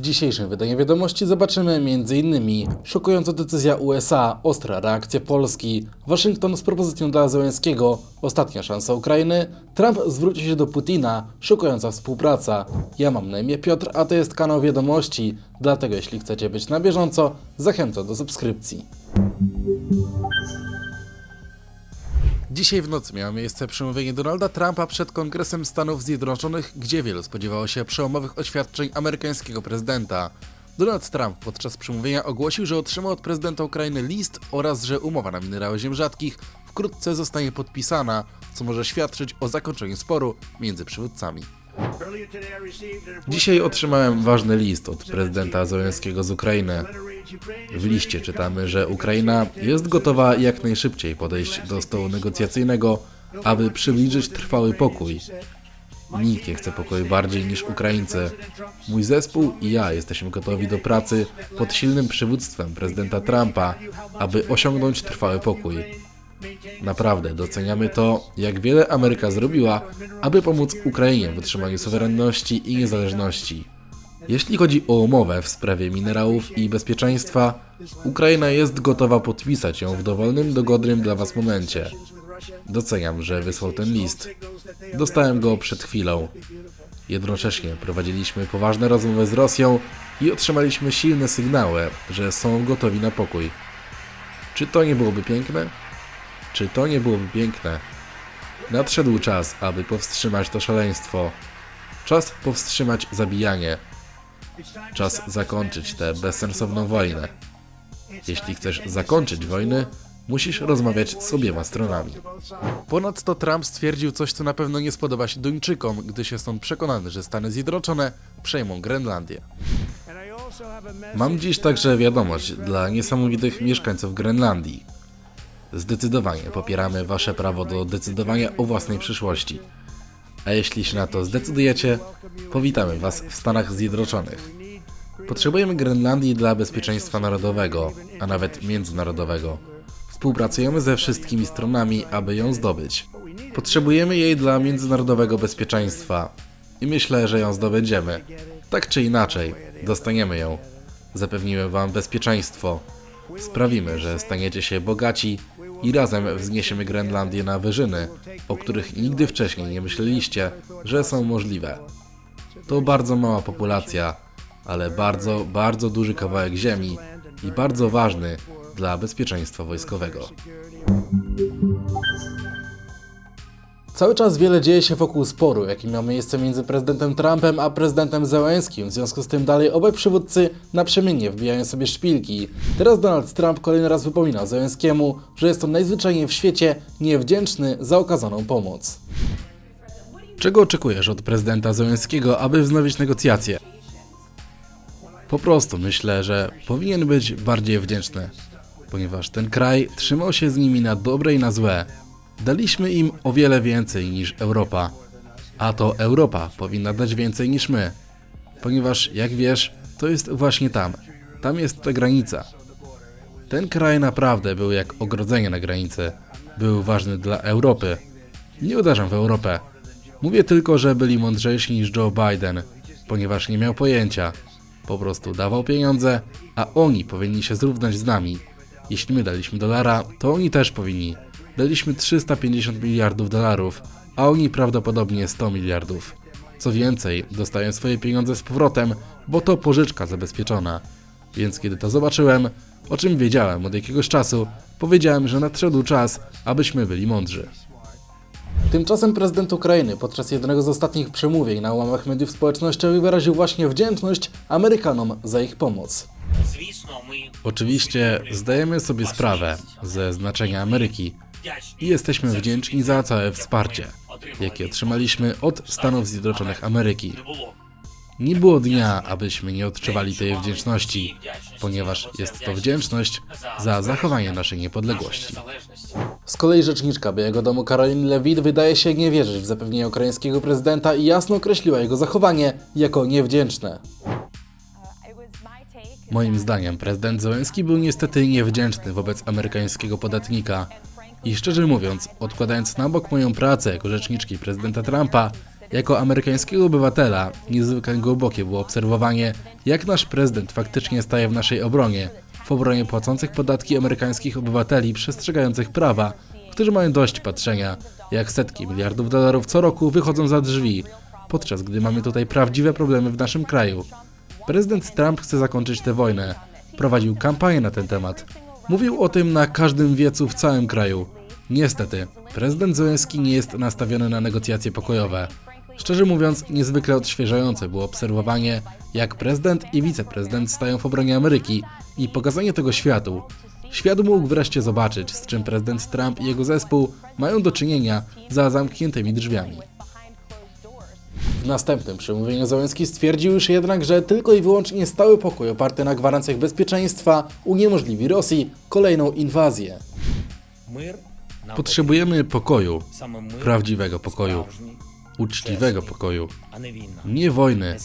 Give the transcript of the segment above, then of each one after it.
W dzisiejszym wydaniu wiadomości zobaczymy m.in. szokująca decyzja USA, ostra reakcja Polski, Waszyngton z propozycją dla Zełenskiego, ostatnia szansa Ukrainy, Trump zwróci się do Putina, szokująca współpraca. Ja mam na imię Piotr, a to jest kanał wiadomości, dlatego jeśli chcecie być na bieżąco, zachęcam do subskrypcji. Dzisiaj w nocy miało miejsce przemówienie Donalda Trumpa przed Kongresem Stanów Zjednoczonych, gdzie wielu spodziewało się przełomowych oświadczeń amerykańskiego prezydenta. Donald Trump podczas przemówienia ogłosił, że otrzymał od prezydenta Ukrainy list oraz że umowa na minerały ziem rzadkich wkrótce zostanie podpisana, co może świadczyć o zakończeniu sporu między przywódcami. Dzisiaj otrzymałem ważny list od prezydenta Zełenskiego z Ukrainy. W liście czytamy, że Ukraina jest gotowa jak najszybciej podejść do stołu negocjacyjnego, aby przybliżyć trwały pokój. Nikt nie chce pokoju bardziej niż Ukraińcy. Mój zespół i ja jesteśmy gotowi do pracy pod silnym przywództwem prezydenta Trumpa, aby osiągnąć trwały pokój. Naprawdę doceniamy to, jak wiele Ameryka zrobiła, aby pomóc Ukrainie w utrzymaniu suwerenności i niezależności. Jeśli chodzi o umowę w sprawie minerałów i bezpieczeństwa, Ukraina jest gotowa podpisać ją w dowolnym, dogodnym dla Was momencie. Doceniam, że wysłał ten list. Dostałem go przed chwilą. Jednocześnie prowadziliśmy poważne rozmowy z Rosją i otrzymaliśmy silne sygnały, że są gotowi na pokój. Czy to nie byłoby piękne? Czy to nie byłoby piękne? Nadszedł czas, aby powstrzymać to szaleństwo. Czas powstrzymać zabijanie. Czas zakończyć tę bezsensowną wojnę. Jeśli chcesz zakończyć wojny, musisz rozmawiać z obiema stronami. Ponadto Trump stwierdził coś, co na pewno nie spodoba się Duńczykom, gdyż jest on przekonany, że Stany Zjednoczone przejmą Grenlandię. Mam dziś także wiadomość dla niesamowitych mieszkańców Grenlandii. Zdecydowanie popieramy Wasze prawo do decydowania o własnej przyszłości. A jeśli się na to zdecydujecie, powitamy Was w Stanach Zjednoczonych. Potrzebujemy Grenlandii dla bezpieczeństwa narodowego, a nawet międzynarodowego. Współpracujemy ze wszystkimi stronami, aby ją zdobyć. Potrzebujemy jej dla międzynarodowego bezpieczeństwa i myślę, że ją zdobędziemy. Tak czy inaczej, dostaniemy ją. Zapewnimy Wam bezpieczeństwo. Sprawimy, że staniecie się bogaci i razem wzniesiemy Grenlandię na wyżyny, o których nigdy wcześniej nie myśleliście, że są możliwe. To bardzo mała populacja, ale bardzo, bardzo duży kawałek ziemi i bardzo ważny dla bezpieczeństwa wojskowego. Cały czas wiele dzieje się wokół sporu, jaki miał miejsce między prezydentem Trumpem a prezydentem Zełenskim. W związku z tym dalej obaj przywódcy naprzemiennie wbijają sobie szpilki. Teraz Donald Trump kolejny raz wypomina Zełenskiemu, że jest on najzwyczajniej w świecie niewdzięczny za okazaną pomoc. Czego oczekujesz od prezydenta Zełenskiego, aby wznowić negocjacje? Po prostu myślę, że powinien być bardziej wdzięczny, ponieważ ten kraj trzymał się z nimi na dobre i na złe. Daliśmy im o wiele więcej niż Europa, a to Europa powinna dać więcej niż my, ponieważ jak wiesz, to jest właśnie tam. Tam jest ta granica. Ten kraj naprawdę był jak ogrodzenie na granicy. Był ważny dla Europy. Nie uderzam w Europę. Mówię tylko, że byli mądrzejsi niż Joe Biden, ponieważ nie miał pojęcia. Po prostu dawał pieniądze, a oni powinni się zrównać z nami. Jeśli my daliśmy dolara, to oni też powinni daliśmy 350 miliardów dolarów, a oni prawdopodobnie 100 miliardów. Co więcej, dostają swoje pieniądze z powrotem, bo to pożyczka zabezpieczona. Więc kiedy to zobaczyłem, o czym wiedziałem od jakiegoś czasu, powiedziałem, że nadszedł czas, abyśmy byli mądrzy. Tymczasem prezydent Ukrainy podczas jednego z ostatnich przemówień na łamach mediów społecznościowych wyraził właśnie wdzięczność Amerykanom za ich pomoc. Oczywiście zdajemy sobie sprawę ze znaczenia Ameryki, i jesteśmy wdzięczni za całe wsparcie, jakie otrzymaliśmy od Stanów Zjednoczonych Ameryki. Nie było. Dnia, abyśmy nie odczuwali tej wdzięczności, ponieważ jest to wdzięczność za zachowanie naszej niepodległości. Z kolei rzeczniczka Białego Domu Karolin Lewit wydaje się nie wierzyć w zapewnienia ukraińskiego prezydenta i jasno określiła jego zachowanie jako niewdzięczne. Moim zdaniem prezydent Zełenski był niestety niewdzięczny wobec amerykańskiego podatnika, i szczerze mówiąc, odkładając na bok moją pracę jako rzeczniczki prezydenta Trumpa, Jako amerykańskiego obywatela niezwykle głębokie było obserwowanie, jak nasz prezydent faktycznie staje w naszej obronie, w obronie płacących podatki amerykańskich obywateli przestrzegających prawa, którzy mają dość patrzenia, jak setki miliardów dolarów co roku wychodzą za drzwi, podczas gdy mamy tutaj prawdziwe problemy w naszym kraju. Prezydent Trump chce zakończyć tę wojnę. Prowadził kampanię na ten temat. Mówił o tym na każdym wiecu w całym kraju. Niestety, prezydent Zełenski nie jest nastawiony na negocjacje pokojowe. Szczerze mówiąc, niezwykle odświeżające było obserwowanie, jak prezydent i wiceprezydent stają w obronie Ameryki i pokazanie tego światu. Świat mógł wreszcie zobaczyć, z czym prezydent Trump i jego zespół mają do czynienia za zamkniętymi drzwiami. W następnym przemówieniu Załęski stwierdził już jednak, że tylko i wyłącznie stały pokój oparty na gwarancjach bezpieczeństwa uniemożliwi Rosji kolejną inwazję. Potrzebujemy pokoju, prawdziwego pokoju uczciwego pokoju. Nie wojny.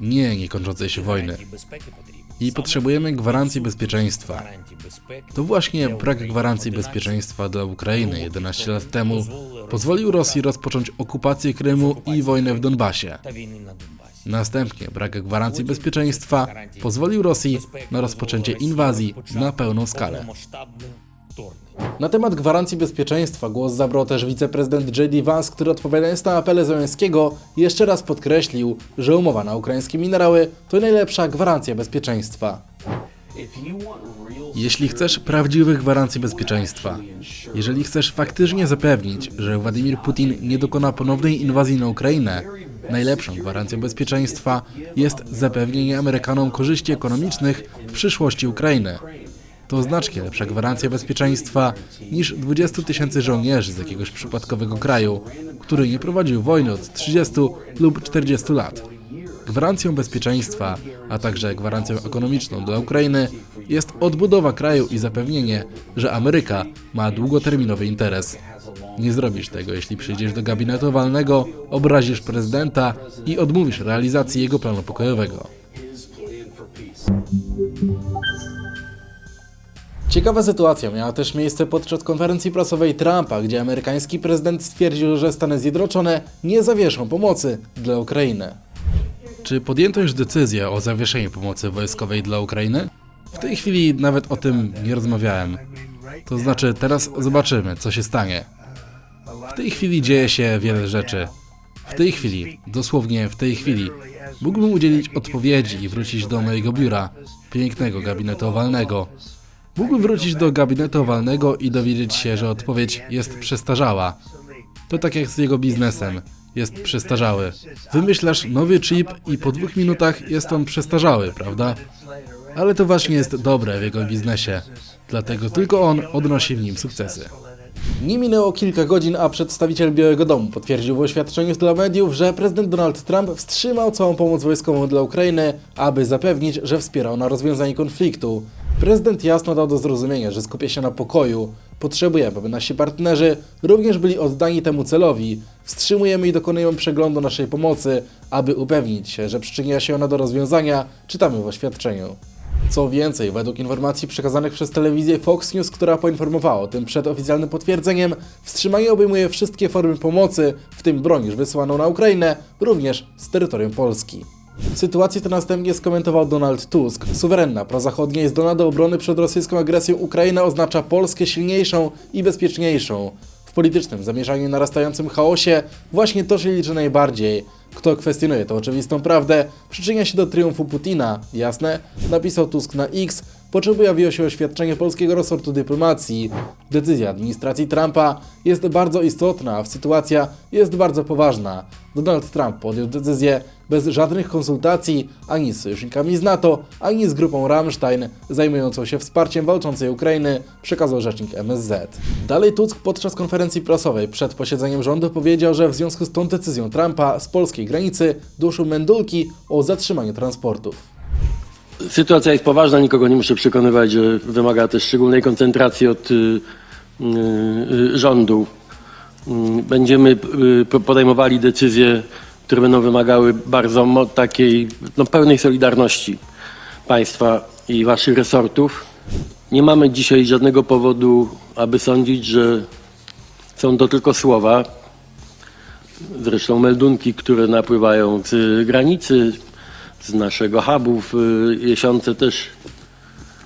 Nie niekończącej się wojny. I potrzebujemy gwarancji bezpieczeństwa. To właśnie brak gwarancji bezpieczeństwa dla Ukrainy 11 lat temu pozwolił Rosji rozpocząć okupację Krymu i wojnę w Donbasie. Następnie brak gwarancji bezpieczeństwa pozwolił Rosji na rozpoczęcie inwazji na pełną skalę wtórny. Na temat gwarancji bezpieczeństwa głos zabrał też wiceprezydent J.D. Vance, który odpowiadając na apele Zełenskiego jeszcze raz podkreślił, że umowa na ukraińskie minerały to najlepsza gwarancja bezpieczeństwa. Jeśli chcesz prawdziwych gwarancji bezpieczeństwa, jeżeli chcesz faktycznie zapewnić, że Władimir Putin nie dokona ponownej inwazji na Ukrainę, najlepszą gwarancją bezpieczeństwa jest zapewnienie Amerykanom korzyści ekonomicznych w przyszłości Ukrainy. To znacznie lepsza gwarancja bezpieczeństwa niż 20 tysięcy żołnierzy z jakiegoś przypadkowego kraju, który nie prowadził wojny od 30 lub 40 lat. Gwarancją bezpieczeństwa, a także gwarancją ekonomiczną dla Ukrainy jest odbudowa kraju i zapewnienie, że Ameryka ma długoterminowy interes. Nie zrobisz tego, jeśli przyjdziesz do gabinetu walnego, obrazisz prezydenta i odmówisz realizacji jego planu pokojowego. Ciekawa sytuacja miała też miejsce podczas konferencji prasowej Trumpa, gdzie amerykański prezydent stwierdził, że Stany Zjednoczone nie zawieszą pomocy dla Ukrainy. Czy podjęto już decyzję o zawieszeniu pomocy wojskowej dla Ukrainy? W tej chwili nawet o tym nie rozmawiałem. To znaczy, teraz zobaczymy, co się stanie. W tej chwili dzieje się wiele rzeczy. W tej chwili, dosłownie w tej chwili, mógłbym udzielić odpowiedzi i wrócić do mojego biura, pięknego gabinetu owalnego. Mógłbym wrócić do gabinetu owalnego i dowiedzieć się, że odpowiedź jest przestarzała. To tak jak z jego biznesem. Jest przestarzały. Wymyślasz nowy chip i po dwóch minutach jest on przestarzały, prawda? Ale to właśnie jest dobre w jego biznesie. Dlatego tylko on odnosi w nim sukcesy. Nie minęło kilka godzin, a przedstawiciel Białego Domu potwierdził w oświadczeniu dla mediów, że prezydent Donald Trump wstrzymał całą pomoc wojskową dla Ukrainy, aby zapewnić, że wspierał na rozwiązanie konfliktu. Prezydent jasno dał do zrozumienia, że skupia się na pokoju. Potrzebujemy, aby nasi partnerzy również byli oddani temu celowi. Wstrzymujemy i dokonujemy przeglądu naszej pomocy, aby upewnić się, że przyczynia się ona do rozwiązania, czytamy w oświadczeniu. Co więcej, według informacji przekazanych przez telewizję Fox News, która poinformowała o tym przed oficjalnym potwierdzeniem, wstrzymanie obejmuje wszystkie formy pomocy, w tym broń już wysyłaną na Ukrainę, również z terytorium Polski. Sytuację tę następnie skomentował Donald Tusk. Suwerenna, prozachodnia zdolna do obrony przed rosyjską agresją Ukraina oznacza Polskę silniejszą i bezpieczniejszą. W politycznym zamieszaniu narastającym chaosie właśnie to się liczy najbardziej. Kto kwestionuje tę oczywistą prawdę, przyczynia się do triumfu Putina. Jasne? Napisał Tusk na X, po czym pojawiło się oświadczenie polskiego resortu dyplomacji. Decyzja administracji Trumpa jest bardzo istotna, a sytuacja jest bardzo poważna. Donald Trump podjął decyzję bez żadnych konsultacji ani z sojusznikami z NATO, ani z grupą Rammstein zajmującą się wsparciem walczącej Ukrainy, przekazał rzecznik MSZ. Dalej Tusk podczas konferencji prasowej przed posiedzeniem rządu powiedział, że w związku z tą decyzją Trumpa z polskiej granicy doszły mendulki o zatrzymaniu transportów. Sytuacja jest poważna, nikogo nie muszę przekonywać, że wymaga też szczególnej koncentracji od y, y, rządu. Y, Będziemy y, po- podejmowali decyzje, które będą wymagały bardzo takiej no, pełnej solidarności państwa i waszych resortów. Nie mamy dzisiaj żadnego powodu, aby sądzić, że są to tylko słowa. Zresztą meldunki, które napływają z granicy, z naszego hubu w y, Jesiące też,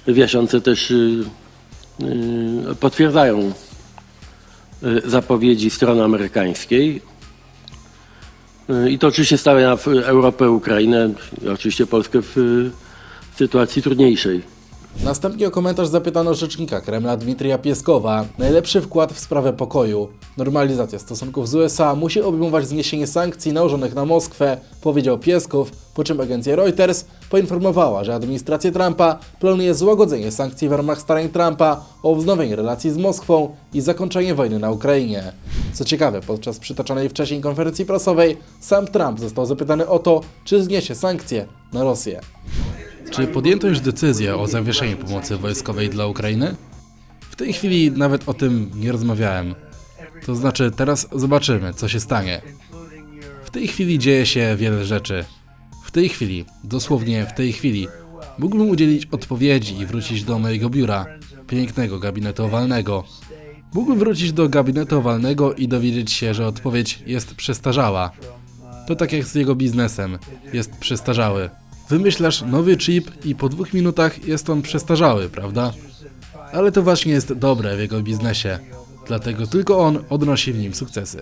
w też y, y, potwierdzają zapowiedzi strony amerykańskiej. I to oczywiście stawia Europę, Ukrainę oczywiście Polskę w sytuacji trudniejszej. Następnie o komentarz zapytano rzecznika Kremla Dmitrija Pieskowa. Najlepszy wkład w sprawę pokoju. Normalizacja stosunków z USA musi obejmować zniesienie sankcji nałożonych na Moskwę, powiedział Pieskow, po czym agencja Reuters poinformowała, że administracja Trumpa planuje złagodzenie sankcji w ramach starań Trumpa o wznowienie relacji z Moskwą i zakończenie wojny na Ukrainie. Co ciekawe, podczas przytaczanej wcześniej konferencji prasowej sam Trump został zapytany o to, czy zniesie sankcje na Rosję. Czy podjęto już decyzję o zawieszeniu pomocy wojskowej dla Ukrainy? W tej chwili nawet o tym nie rozmawiałem. To znaczy, teraz zobaczymy, co się stanie. W tej chwili dzieje się wiele rzeczy. W tej chwili, dosłownie w tej chwili, mógłbym udzielić odpowiedzi i wrócić do mojego biura, pięknego gabinetu owalnego. Mógłbym wrócić do gabinetu owalnego i dowiedzieć się, że odpowiedź jest przestarzała. To tak jak z jego biznesem. Jest przestarzały. Wymyślasz nowy chip i po dwóch minutach jest on przestarzały, prawda? Ale to właśnie jest dobre w jego biznesie. Dlatego tylko on odnosi w nim sukcesy.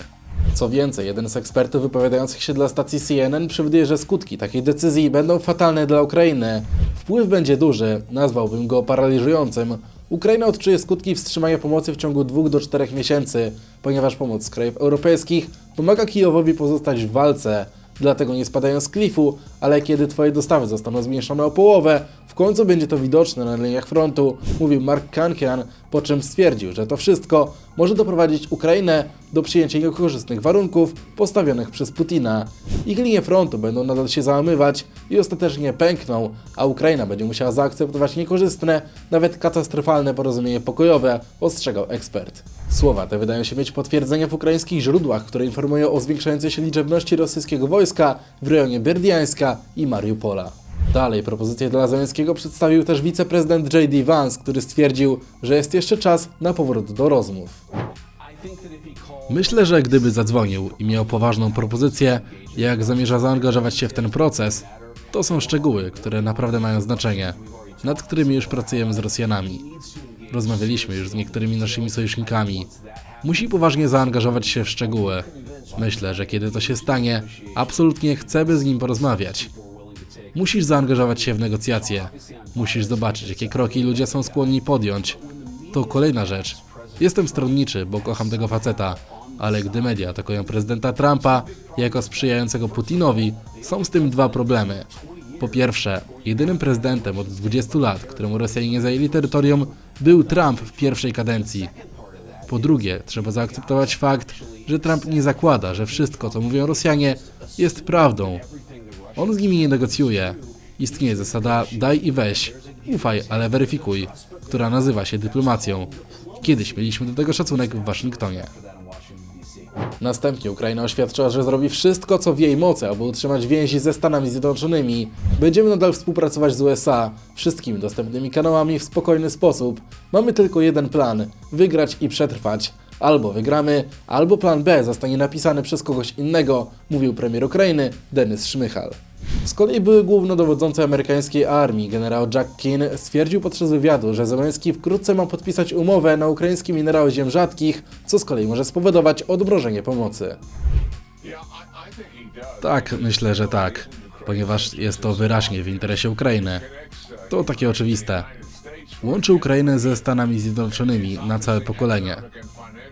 Co więcej, jeden z ekspertów wypowiadających się dla stacji CNN przewiduje, że skutki takiej decyzji będą fatalne dla Ukrainy. Wpływ będzie duży, nazwałbym go paraliżującym. Ukraina odczuje skutki wstrzymania pomocy w ciągu 2 do 4 miesięcy, ponieważ pomoc z krajów europejskich pomaga Kijowowi pozostać w walce. Dlatego nie spadają z klifu, ale kiedy Twoje dostawy zostaną zmniejszone o połowę, w końcu będzie to widoczne na liniach frontu, mówił Mark Kankian, po czym stwierdził, że to wszystko może doprowadzić Ukrainę do przyjęcia niekorzystnych warunków postawionych przez Putina. Ich linie frontu będą nadal się załamywać i ostatecznie pękną, a Ukraina będzie musiała zaakceptować niekorzystne, nawet katastrofalne porozumienie pokojowe, ostrzegał ekspert. Słowa te wydają się mieć potwierdzenie w ukraińskich źródłach, które informują o zwiększającej się liczebności rosyjskiego wojska w rejonie Berdiańska i Mariupola. Dalej propozycję dla Załęckiego przedstawił też wiceprezydent J.D. Vance, który stwierdził, że jest jeszcze czas na powrót do rozmów. Myślę, że gdyby zadzwonił i miał poważną propozycję, jak zamierza zaangażować się w ten proces, to są szczegóły, które naprawdę mają znaczenie, nad którymi już pracujemy z Rosjanami. Rozmawialiśmy już z niektórymi naszymi sojusznikami. Musi poważnie zaangażować się w szczegóły. Myślę, że kiedy to się stanie, absolutnie chcemy z nim porozmawiać. Musisz zaangażować się w negocjacje. Musisz zobaczyć, jakie kroki ludzie są skłonni podjąć. To kolejna rzecz. Jestem stronniczy, bo kocham tego faceta, ale gdy media atakują prezydenta Trumpa jako sprzyjającego Putinowi, są z tym dwa problemy. Po pierwsze, jedynym prezydentem od 20 lat, któremu Rosjanie zajęli terytorium, był Trump w pierwszej kadencji. Po drugie, trzeba zaakceptować fakt, że Trump nie zakłada, że wszystko, co mówią Rosjanie, jest prawdą. On z nimi nie negocjuje. Istnieje zasada daj i weź, ufaj, ale weryfikuj, która nazywa się dyplomacją. Kiedyś mieliśmy do tego szacunek w Waszyngtonie. Następnie Ukraina oświadczyła, że zrobi wszystko, co w jej mocy, aby utrzymać więzi ze Stanami Zjednoczonymi. Będziemy nadal współpracować z USA, wszystkimi dostępnymi kanałami w spokojny sposób. Mamy tylko jeden plan: wygrać i przetrwać. Albo wygramy, albo plan B zostanie napisany przez kogoś innego, mówił premier Ukrainy Denis Szmychal. Z kolei były głównodowodzący amerykańskiej armii, generał Jack Keane, stwierdził podczas wywiadu, że Zełenski wkrótce ma podpisać umowę na ukraińskie minerały ziem rzadkich, co z kolei może spowodować odmrożenie pomocy. Tak, myślę, że tak, ponieważ jest to wyraźnie w interesie Ukrainy. To takie oczywiste. Łączy Ukrainę ze Stanami Zjednoczonymi na całe pokolenie.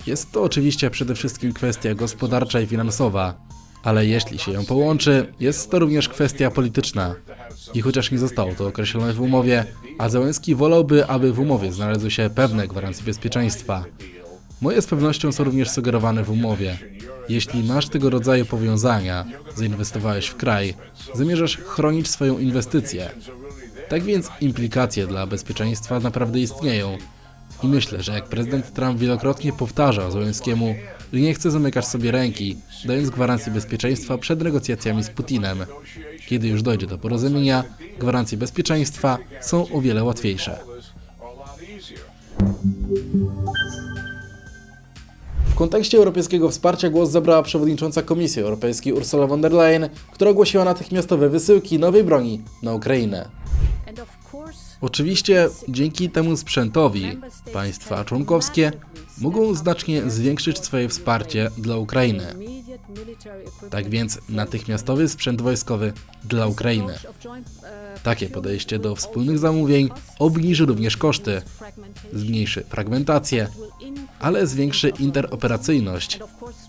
Jest to oczywiście przede wszystkim kwestia gospodarcza i finansowa, ale jeśli się ją połączy, jest to również kwestia polityczna. I chociaż nie zostało to określone w umowie, a Zełenski wolałby, aby w umowie znalazły się pewne gwarancje bezpieczeństwa. Moje z pewnością są również sugerowane w umowie. Jeśli masz tego rodzaju powiązania, zainwestowałeś w kraj, zamierzasz chronić swoją inwestycję. Tak więc implikacje dla bezpieczeństwa naprawdę istnieją. I myślę, że jak prezydent Trump wielokrotnie powtarzał Zełenskiemu, że nie chce zamykać sobie ręki, dając gwarancję bezpieczeństwa przed negocjacjami z Putinem. Kiedy już dojdzie do porozumienia, gwarancje bezpieczeństwa są o wiele łatwiejsze. W kontekście europejskiego wsparcia głos zabrała przewodnicząca Komisji Europejskiej Ursula von der Leyen, która ogłosiła natychmiastowe wysyłki nowej broni na Ukrainę. Oczywiście dzięki temu sprzętowi państwa członkowskie mogą znacznie zwiększyć swoje wsparcie dla Ukrainy. Tak więc natychmiastowy sprzęt wojskowy dla Ukrainy. Takie podejście do wspólnych zamówień obniży również koszty, zmniejszy fragmentację, ale zwiększy interoperacyjność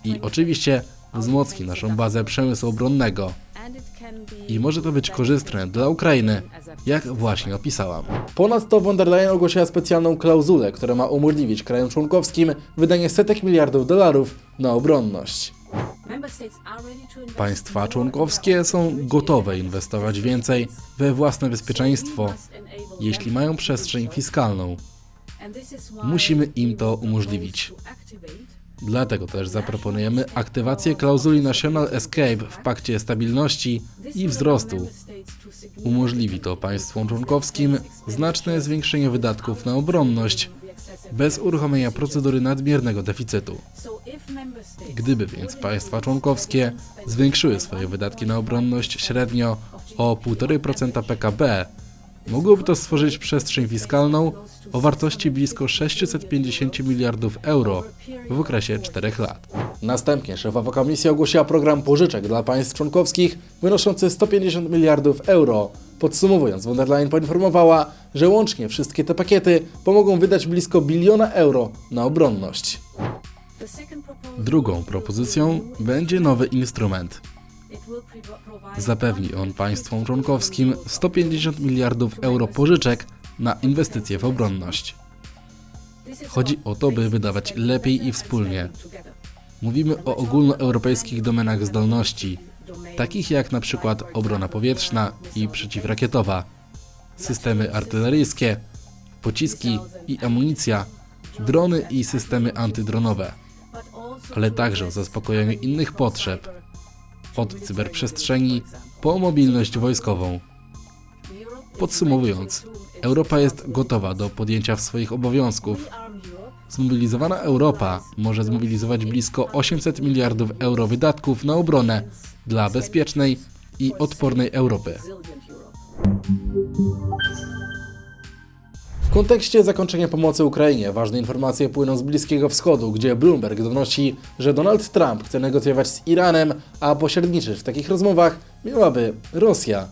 i oczywiście wzmocni naszą bazę przemysłu obronnego. I może to być korzystne dla Ukrainy, jak właśnie opisałam. Ponadto von der Leyen ogłosiła specjalną klauzulę, która ma umożliwić krajom członkowskim wydanie setek miliardów dolarów na obronność. Państwa członkowskie są gotowe inwestować więcej we własne bezpieczeństwo, jeśli mają przestrzeń fiskalną. Musimy im to umożliwić. Dlatego też zaproponujemy aktywację klauzuli National Escape w Pakcie Stabilności i Wzrostu. Umożliwi to państwom członkowskim znaczne zwiększenie wydatków na obronność bez uruchomienia procedury nadmiernego deficytu. Gdyby więc państwa członkowskie zwiększyły swoje wydatki na obronność średnio o 1,5% PKB, mogłoby to stworzyć przestrzeń fiskalną o wartości blisko 650 miliardów euro w okresie 4 lat. Następnie szefowa komisji ogłosiła program pożyczek dla państw członkowskich wynoszący 150 miliardów euro. Podsumowując, von der Leyen poinformowała, że łącznie wszystkie te pakiety pomogą wydać blisko biliona euro na obronność. Drugą propozycją będzie nowy instrument. Zapewni on państwom członkowskim 150 miliardów euro pożyczek na inwestycje w obronność. Chodzi o to, by wydawać lepiej i wspólnie. Mówimy o ogólnoeuropejskich domenach zdolności, takich jak na przykład obrona powietrzna i przeciwrakietowa, systemy artyleryjskie, pociski i amunicja, drony i systemy antydronowe, ale także o zaspokojeniu innych potrzeb, od cyberprzestrzeni po mobilność wojskową. Podsumowując, Europa jest gotowa do podjęcia swoich obowiązków. Zmobilizowana Europa może zmobilizować blisko 800 miliardów euro wydatków na obronę dla bezpiecznej i odpornej Europy. W kontekście zakończenia pomocy Ukrainie ważne informacje płyną z Bliskiego Wschodu, gdzie Bloomberg donosi, że Donald Trump chce negocjować z Iranem, a pośredniczyć w takich rozmowach miałaby Rosja.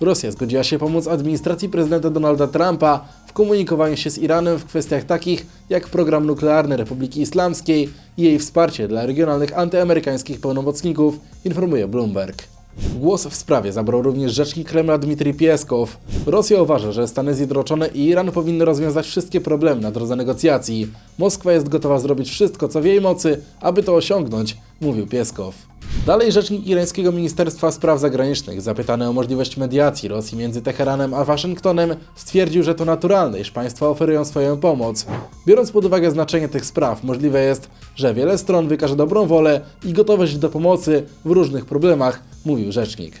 Rosja zgodziła się pomóc administracji prezydenta Donalda Trumpa w komunikowaniu się z Iranem w kwestiach takich jak program nuklearny Republiki Islamskiej i jej wsparcie dla regionalnych antyamerykańskich pełnomocników, informuje Bloomberg. Głos w sprawie zabrał również rzecznik Kremla Dmitrij Pieskow. Rosja uważa, że Stany Zjednoczone i Iran powinny rozwiązać wszystkie problemy na drodze negocjacji. Moskwa jest gotowa zrobić wszystko, co w jej mocy, aby to osiągnąć, mówił Pieskow. Dalej rzecznik irańskiego Ministerstwa Spraw Zagranicznych, zapytany o możliwość mediacji Rosji między Teheranem a Waszyngtonem, stwierdził, że to naturalne, iż państwa oferują swoją pomoc. Biorąc pod uwagę znaczenie tych spraw, możliwe jest, że wiele stron wykaże dobrą wolę i gotowość do pomocy w różnych problemach, mówił rzecznik.